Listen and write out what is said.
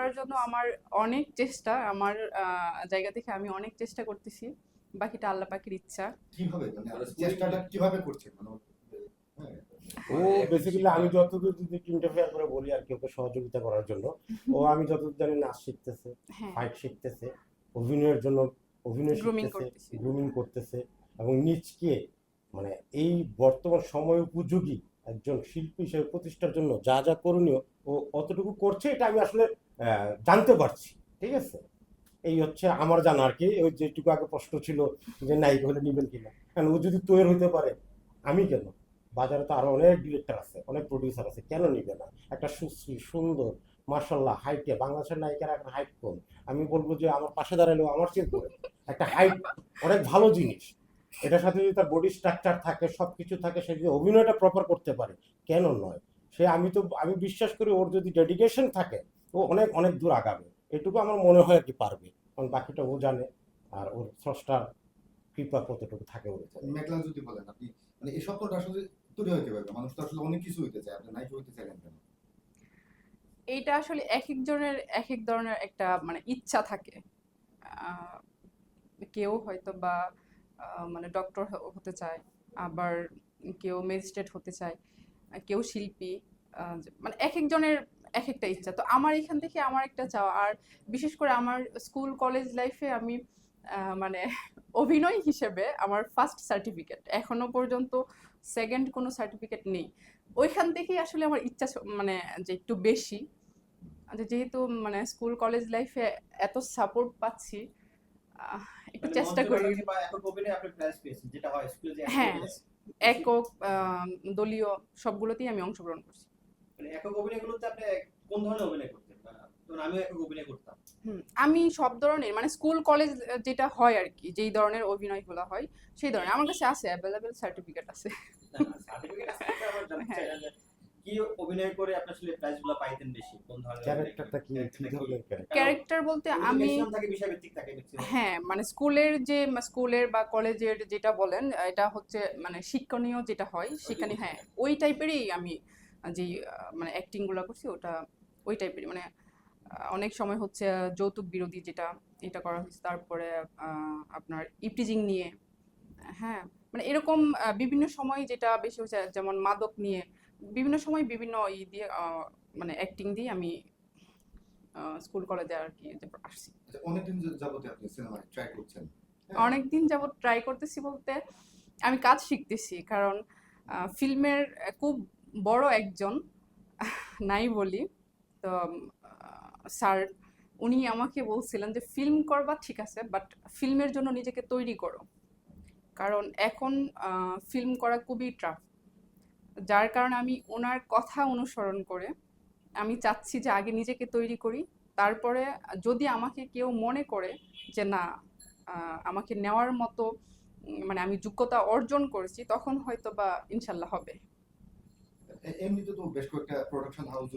করার জন্য আমার অনেক চেষ্টা আমার আহ, জায়গা থেকে আমি অনেক চেষ্টা করতেছি। বাকিটা আল্লাহ পাখির ইচ্ছা। কীভাবে? মানে চেষ্টাটা কীভাবে করছেন? মানে হ্যাঁ, ও বেসিক্যালি আমি যতদূর যদি ইন্টারফেয়ার করে বলি আর কি ওকে সহযোগিতা করার জন্য ও আমি যতদূর জানি নাচ শিখতেছে হ্যাঁ। ফাইট শিখতেছে অভিনয়ের জন্য অভিনয় শিখতেছে করতেছে। গ্রুমিং করতেছে এবং নিজকে মানে এই বর্তমান সময় উপযোগী একজন শিল্পী হিসেবে প্রতিষ্ঠার জন্য যা যা করণীয় ও অতটুকু করছে, এটা আমি আসলে জানতে পারছি। ঠিক আছে? এই হচ্ছে আমার জানা আর কি। ওই যেটুকু আগে প্রশ্ন ছিল যে নায়িকা হলে নিবেন কিনা? কারণ ও যদি তৈরি হতে পারে, আমি কেন? বাজারে তো আরও অনেক ডিরেক্টর আছে, অনেক প্রডিউসার আছে, কেন নিবে না? একটা সুশ্রী, সুন্দর মার্শাল্লাহ হাইটে বাংলাদেশের নায়িকার একটা হাইট কম। আমি বলব যে আমার পাশে দাঁড়ালেও আমার চেয়ে একটা হাইট অনেক ভালো জিনিস। এটার সাথে যদি তার বডি স্ট্রাকচার থাকে সব কিছু থাকে সে যদি অভিনয়টা প্রপার করতে পারে কেন নয়? সে আমি তো আমি বিশ্বাস করি ওর যদি ডেডিকেশন থাকে ও অনেক অনেক দূর আগাবে। এটুকু আমার মনে হয় আর কি পারবে কারণ বাকিটা ও জানে আর ওর স্রষ্টার কৃপা কতটুকু থাকে ওর উপরে। মেঘলা যদি বলেন আপনি মানে এই স্বপ্নটা আসলে তৈরি হতে পারবে মানুষ তো আসলে অনেক কিছু হইতে চায় আপনি নায়িকা হইতে চাইলেন কেন? এইটা আসলে এক একজনের এক এক ধরনের একটা মানে ইচ্ছা থাকে। আহ, কেউ হয়তো বা মানে ডক্টর হতে চায়, আবার কেউ ম্যাজিস্ট্রেট হতে চায়, কেউ শিল্পী মানে এক একজনের এক একটা ইচ্ছা। তো আমার এখান থেকে আমার একটা চাওয়া। আর বিশেষ করে আমার স্কুল কলেজ লাইফে আমি মানে অভিনয় হিসেবে আমার ফার্স্ট সার্টিফিকেট এখনও পর্যন্ত সেকেন্ড কোনো সার্টিফিকেট নেই। ওইখান থেকেই আসলে আমার ইচ্ছা মানে যে একটু বেশি। যেহেতু মানে স্কুল কলেজ লাইফে এত সাপোর্ট পাচ্ছি একটু মানে চেষ্টা করি। হয়। একক দলীয় সবগুলোতেই আমি অংশগ্রহণ করছি। মানে একক অভিনয়গুলোতে আপনি কোন ধরনের অভিনয় করতেন? বা একক অভিনয় করতাম। আমি সব ধরনের মানে স্কুল কলেজ যেটা হয় আর কি যেই ধরনের অভিনয় অভিনয়গুলো হয় সেই ধরনের। আমার কাছে আছে অ্যাভেলেবেল সার্টিফিকেট আছে। সার্টিফিকেট আছে কি অভিনয় করে আপনি আসলে প্রাইজগুলো পাইতেন বেশি? কোন ধরনের ক্যারেক্টারটা কি? কি ধরনের ক্যারেক্টার বলতে আমি থাকে হ্যাঁ মানে স্কুলের যে স্কুলের বা কলেজের যেটা বলেন এটা হচ্ছে মানে শিক্ষণীয় যেটা হয় সেখানে হ্যাঁ ওই টাইপেরই আমি যে মানে অ্যাক্টিংগুলো করছি ওটা ওই টাইপেরই। মানে অনেক সময় হচ্ছে যৌতুক বিরোধী যেটা এটা করা হয়েছে। তারপরে আহ, আপনার ইপটিজিং নিয়ে হ্যাঁ মানে এরকম আহ, বিভিন্ন সময় যেটা বেশি হচ্ছে যেমন মাদক নিয়ে বিভিন্ন সময় বিভিন্ন ই দিয়ে মানে অ্যাক্টিং দিয়ে আমি স্কুল কলেজে আর কি আসছি। আচ্ছা অনেকদিন যাবতে আপনি সিনেমায় ট্রাই করছেন। হ্যাঁ। অনেকদিন যাবৎ ট্রাই করতেছি বলতে আমি কাজ শিখতেছি কারণ ফিল্মের খুব বড় একজন নাই বলি তো স্যার উনি আমাকে বলছিলেন যে ফিল্ম করবা ঠিক আছে বাট ফিল্মের জন্য নিজেকে তৈরি করো। কারণ এখন ফিল্ম করা খুবই টাফ যার কারণে আমি ওনার কথা অনুসরণ করে আমি চাচ্ছি যে আগে নিজেকে তৈরি করি। তারপরে যদি আমাকে কেউ মনে করে যে না আমাকে নেওয়ার মতো মানে আমি যোগ্যতা অর্জন করেছি, তখন হয়তো বা ইনশাল্লাহ হবে। এমনিতে তো বেশ কয়েকটা প্রোডাকশন হাউস